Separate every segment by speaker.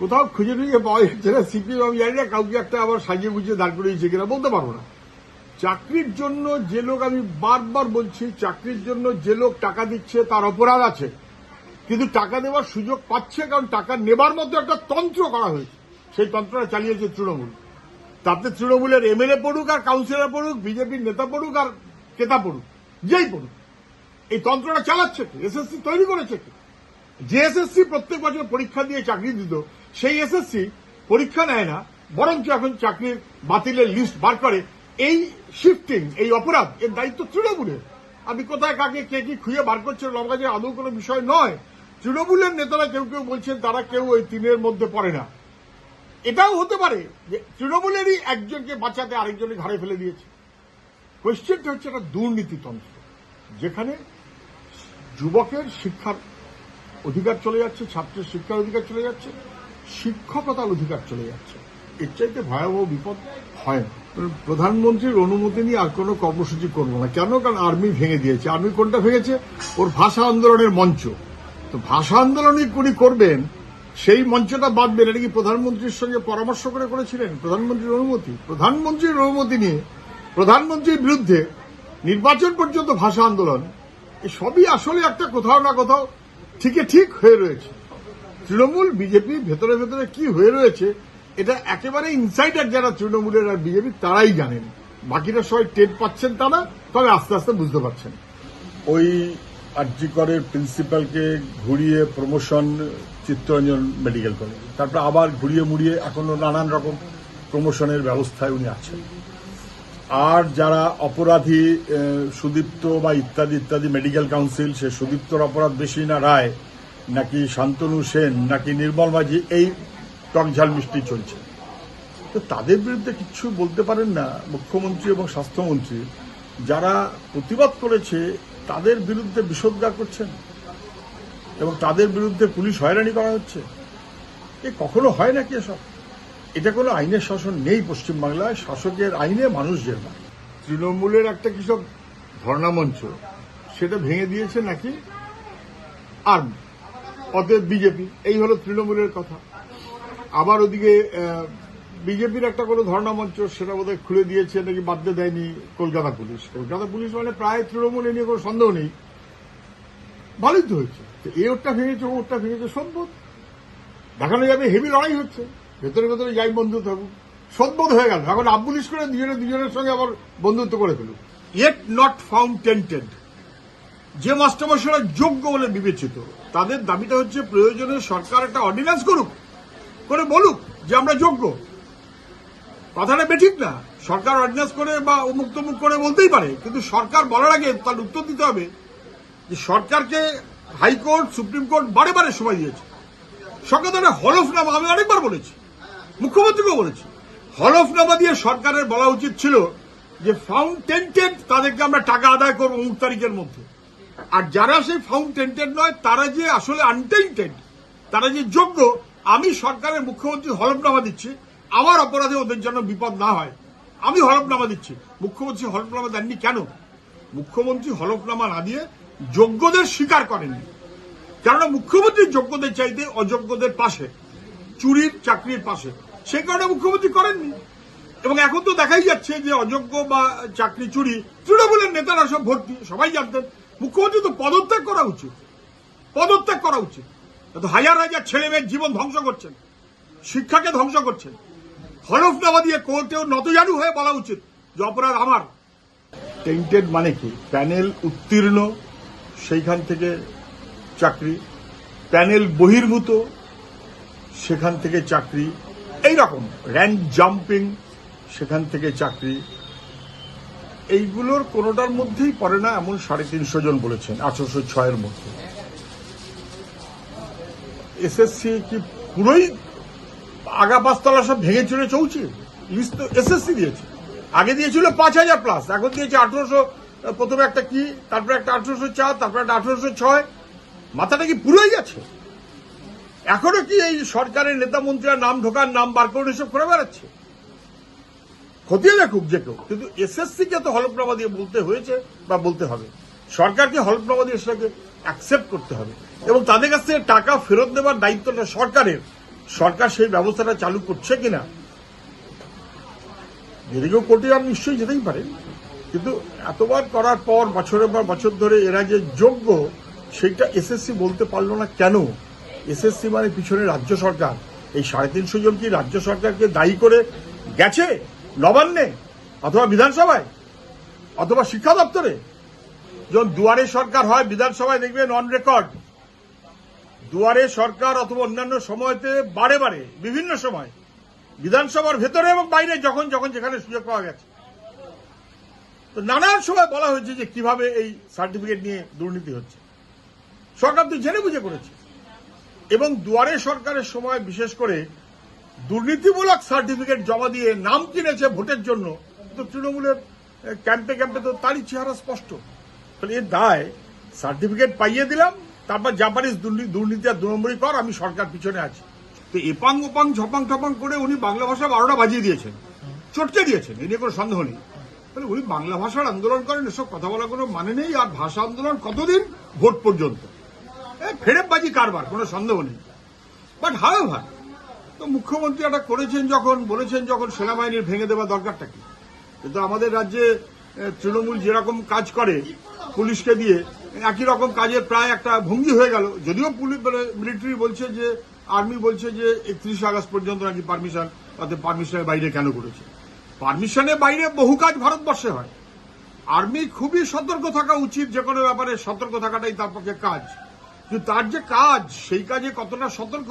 Speaker 1: কোথাও খুঁজে খুঁজে পাওয়া যাচ্ছে না। সিপিএম, আমি জানি না, কাউকে একটা আবার সাজিয়ে গুছিয়ে দাঁড় করিয়েছে কিনা, বলতে পারব না। চাকরির জন্য যে লোক, আমি বারবার বলছি, চাকরির জন্য যে লোক টাকা দিচ্ছে, তার অপরাধ আছে। কিন্তু টাকা দেওয়ার সুযোগ পাচ্ছে, কারণ টাকা নেবার মতো একটা তন্ত্র করা হয়েছে। সেই তন্ত্রটা চালিয়েছে তৃণমূল। তাতে তৃণমূলের এমএলএ পড়ুক আর কাউন্সিলর পড়ুক, বিজেপির নেতা পড়ুক আর কেতা পড়ুক, যেই পড়ুক। এই তন্ত্রটা চালাচ্ছে কি? এসএসসি তৈরি করেছে কি? যে এসএসসি প্রত্যেক বছর পরীক্ষা দিয়ে চাকরি দিত সেই এসএসসি পরীক্ষা নেয় না, বরঞ্চ এখন চাকরির বাতিলের লিস্ট বার করে। এই শিফটিং এই অপরাধ, এর দায়িত্ব তৃণমূলের। আমি কোথায় কাকে, কে কি খুঁজে বার করছে লঙ্কাজে আদৌ কোনো বিষয় নয়। তৃণমূলের নেতারা কেউ কেউ বলছেন, তারা কেউ ওই তিনের মধ্যে পড়ে না। এটাও হতে পারে যে তৃণমূলেরই একজনকে বাঁচাতে আরেকজনকে ঘাড়ে ফেলে দিয়েছে। কোয়েশ্চেনটা হচ্ছে একটা দুর্নীতিতন্ত্র, যেখানে যুবকের শিক্ষার অধিকার চলে যাচ্ছে, ছাত্রের শিক্ষার অধিকার চলে যাচ্ছে। শিক্ষকতার অধিকার চলে যাচ্ছে। এর চাইতে ভয়াবহ বিপদ হয় না। প্রধানমন্ত্রীর অনুমতি নিয়ে আর কোনো কর্মসূচি করব না। কেন? কারণ আর্মি ভেঙে দিয়েছে। আর্মি কোনটা ভেঙেছে? ওর ভাষা আন্দোলনের মঞ্চ। তো ভাষা আন্দোলনই উনি করবেন, সেই মঞ্চটা বাঁধবেন। এটা কি প্রধানমন্ত্রীর সঙ্গে পরামর্শ করে করেছিলেন? প্রধানমন্ত্রীর অনুমতি? প্রধানমন্ত্রীর অনুমতি নিয়ে প্রধানমন্ত্রীর বিরুদ্ধে নির্বাচন পর্যন্ত ভাষা আন্দোলন সবই আসলে একটা কোথাও না কোথাও ঠিকই ঠিক হয়ে রয়েছে। তৃণমূল, বিজেপি, ভেতরে ভেতরে কি হয়ে রয়েছে, এটা একেবারে ইনসাইডার যারা তৃণমূলের আর বিজেপি, তারাই জানেন। বাকিরা সবাই টের পাচ্ছেন তারা তবে আস্তে আস্তে বুঝতে পারছেন। ওই আর্যিকরের প্রিন্সিপালকে ঘুরিয়ে প্রমোশন চিত্তরঞ্জন মেডিকেল কলেজ। তারপর আবার ঘুরিয়ে মুড়িয়ে এখনও নানান রকম প্রমোশনের ব্যবস্থায় উনি আছেন। আর যারা অপরাধী সুদীপ্ত বা ইত্যাদি ইত্যাদি মেডিকেল কাউন্সিল সে সুদীপ্তর অপরাধ বেশি না, রায়। নাকি শান্তনু সেন, নাকি নির্মল মাঝি, এই টকঝাল মিষ্টি চলছে। তো তাদের বিরুদ্ধে কিছু বলতে পারেন না মুখ্যমন্ত্রী এবং স্বাস্থ্যমন্ত্রী, যারা প্রতিবাদ করেছে, তাদের বিরুদ্ধে বিষোদ্গার করছেন এবং তাদের বিরুদ্ধে পুলিশ হয়রানি করা হচ্ছে। এ কখনো হয় নাকি এসব? এটা কোনো আইনের শাসন নেই পশ্চিমবাংলায়, শাসকের আইনে মানুষ জেলবা তৃণমূলের একটা কৃষক ধর্ণা মঞ্চ, সেটা ভেঙে দিয়েছে নাকি? আর্মি অতএব বিজেপি, এই হলো তৃণমূলের কথা। আবার ওদিকে বিজেপির একটা কোনো ধর্ণা মঞ্চ সেটা বোধহয় খুলে দিয়েছে নাকি বাধ্য দেয়নি কলকাতা পুলিশ। কলকাতা পুলিশ মানে প্রায় তৃণমূল নিয়ে কোনো সন্দেহ নেই। ভালোই তো হয়েছে এ ওরটা ভেঙেছে ওরটা ভেঙেছে সম্ভব দেখানো যাবে, হেভি লড়াই হচ্ছে। ভেতরে ভেতরে যাই বন্ধু থাকুক। সদ্বোধ হয়ে গেল। এখন আবুলিশ করে দুজনে দুজনের সঙ্গে আবার বন্ধুত্ব করে ফেলুক। ইয়েট নট ফাউন্ড টেন্টেড যে মাস্টারমশাইরা যোগ্য বলে বিবেচিত তাদের দাবিটা হচ্ছে প্রয়োজনে সরকার একটা অর্ডিন্যান্স করুক, করে বলুক যে আমরা যোগ্য। কথাটা বেঠিক না। সরকার অর্ডিন্যান্স করে বা অমুক তমুক করে বলতেই পারে, কিন্তু সরকার বলার আগে তার উত্তর দিতে হবে যে সরকারকে হাইকোর্ট, সুপ্রিম কোর্ট বারে বারে সময় দিয়েছে। সরকার হলফনামা, আমি অনেকবার বলেছি, মুখ্যমন্ত্রীকেও বলেছি। হলফনামা দিয়ে সরকারের বলা উচিত ছিল যে ফাউন্ড টেন্টেড তাদেরকে আমরা টাকা আদায় করব অমুক তারিখের মধ্যে। আর যারা সেই ফাউন্ড টেন্টেড নয়, তারা যে আসলে আনটেন্টেড তারা যে যোগ্য, আমি সরকারের মুখ্যমন্ত্রী হলফনামা দিচ্ছি, আমার অপরাধে ওদের জন্য বিপদ না হয়। আমি হলফনামা দিচ্ছি। মুখ্যমন্ত্রী হলফনামা দেননি কেন? মুখ্যমন্ত্রী হলফনামা না দিয়ে যোগ্যদের স্বীকার করেননি। কেননা মুখ্যমন্ত্রী যোগ্যদের চাইতে অযোগ্যদের পাশে, চুরির চাকরির পাশে সেই কারণে মুখ্যমন্ত্রী করেননি। এবং এখন তো দেখাই যাচ্ছে যে অযোগ্য বা চাকরি চুরি তৃণমূলের নেতারা সব ভর্তি, সবাই জানতেন। মুখ্যমন্ত্রী তো পদত্যাগ করা উচিত। পদত্যাগ করা উচিত। হাজার হাজার ছেলে মেয়ের জীবন ধ্বংস করছেন, শিক্ষাকে ধ্বংস করছেন। হলফনামা দিয়ে কোর্টেও নতজানু হয়ে বলা উচিত যে অপরাধ আমার। টেন্টেড মানে কি? প্যানেল উত্তীর্ণ, সেইখান থেকে চাকরি। প্যানেল বহির্ভূত, সেখান থেকে চাকরি। এই রকম র্যাঙ্ক জাম্পিং। সেখান থেকে চাকরি। এইগুলোর কোনোটার মধ্যেই পড়ে না এমন সাড়ে তিনশো জন বলেছেন, আঠারোশো ছয়ের মধ্যে। এসএসসি কি পুরোই আগা পাঁচতলা সব ভেঙে চুরে চলছে? লিস্ট তো এসএসসি দিয়েছে। আগে দিয়েছিল পাঁচ হাজার প্লাস এখন দিয়েছে আঠারোশো, প্রথমে একটা কি, তারপরে একটা আঠারোশো চার, তারপরে একটা আঠারোশো ছয়। মাথাটা কি পুরোই গেছে? এখনও কি এই সরকারের নেতা মন্ত্রীরা নাম ঢোকার নাম বার করে এসব করে বেড়াচ্ছে? খতিয়ে দেখুক যে কেউ। কিন্তু এসএসসি কে তো হলফনামা দিয়ে বলতে হয়েছে বা বলতে হবে। সরকারকে হলফনামা দিয়ে সেটাকে অ্যাকসেপ্ট করতে হবে। এবং তাদের কাছ থেকে টাকা ফেরত দেওয়ার দায়িত্বটা সরকারের। সরকার সেই ব্যবস্থাটা চালু করছে কিনা? এদিকেও কোর্টে আর নিশ্চয়ই যেতেই পারে। কিন্তু এতবার করার পর, বছরের পর বছর ধরে এরা যে যোগ্য, সেইটা এসএসসি বলতে পারল না কেন? এসএসসি মানে পিছনে রাজ্য সরকার। এই সাড়ে তিনশো জন কি রাজ্য সরকারকে দায়ী করে গেছে? নবান্নে অথবা বিধানসভায় অথবা শিক্ষা দপ্তরে যখন দুয়ারে সরকার হয়, বিধানসভায় দেখবেন অন রেকর্ড দুয়ারে সরকার অথবা অন্যান্য সময়তে বারে বারে, বিভিন্ন সময় বিধানসভার ভেতরে এবং বাইরে যখন যখন যেখানে সুযোগ পাওয়া গেছে। তো নানান সময় বলা হয়েছে যে কীভাবে এই সার্টিফিকেট নিয়ে দুর্নীতি হচ্ছে। সরকার তো জেনে বুঝে করেছে। এবং দুয়ারে সরকারের সময় বিশেষ করে দুর্নীতিমূলক সার্টিফিকেট জমা দিয়ে নাম কিনেছে ভোটের জন্য তো তৃণমূলের ক্যাম্পে ক্যাম্পে তো তারই চেহারা স্পষ্ট। তাহলে এর দায়, সার্টিফিকেট পাইয়ে দিলাম, তারপর পারিস দুর্নীতি আর দু নম্বরই কর, আমি সরকার পিছনে আছি। তো এপাং ওপাং ঝপাং ঠপাং করে উনি বাংলা ভাষা বারোটা বাজিয়ে দিয়েছেন। চটকে দিয়েছেন, এ নিয়ে কোনো সন্দেহ নেই। তাহলে উনি বাংলা ভাষার আন্দোলন করেন, এসব কথা বলার কোনো মানে নেই, আর ভাষা আন্দোলন কতদিন? ভোট পর্যন্ত। ফেরেববাজি কারবার, কোনো সন্দেহ নেই। বাট হাও ভাই তো মুখ্যমন্ত্রী একটা করেছেন যখন, বলেছেন যখন সেনাবাহিনীর ভেঙে দেওয়া দরকারটা কি? কিন্তু আমাদের রাজ্যে তৃণমূল যেরকম কাজ করে পুলিশকে দিয়ে, একই রকম কাজের প্রায় একটা ভঙ্গি হয়ে গেল। যদিও পুলিশ মিলিটারি বলছে যে আর্মি বলছে যে, একত্রিশ আগস্ট পর্যন্ত নাকি পারমিশন তাতে পারমিশনের বাইরে কেন করেছে? পারমিশনের বাইরে বহু কাজ ভারতবর্ষে হয়। আর্মি খুবই সতর্ক থাকা উচিত যে কোনো ব্যাপারে, সতর্ক থাকাটাই তার পক্ষে কাজ। কিন্তু তার যে কাজ, সেই কাজে কতটা সতর্ক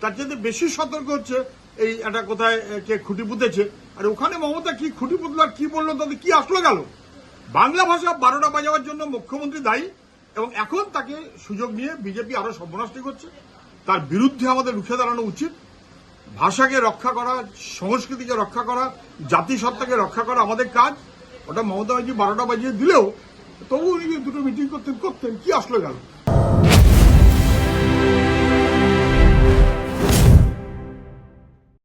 Speaker 1: তার চেয়ে বেশি সতর্ক হচ্ছে এই একটা কোথায় কে খুঁটি পুঁতেছে। আর ওখানে মমতা কি খুঁটি পুতলো কি বলল, তাতে কি আসলো গেল? বাংলা ভাষা বারোটা বাজাবার জন্য মুখ্যমন্ত্রী দায়ী, এবং এখন তাকে সুযোগ নিয়ে বিজেপি আরও সর্বনাশটি করছে। তার বিরুদ্ধে আমাদের রুখে দাঁড়ানো উচিত। ভাষাকে রক্ষা করা, সংস্কৃতিকে রক্ষা করা, জাতিসত্তাকে রক্ষা করা আমাদের কাজ। ওটা মমতা ব্যানার্জি বারোটা বাজিয়ে দিলেও তবু উনি দুটো মিটিং করতেন করতেন, কি আসলো গেল?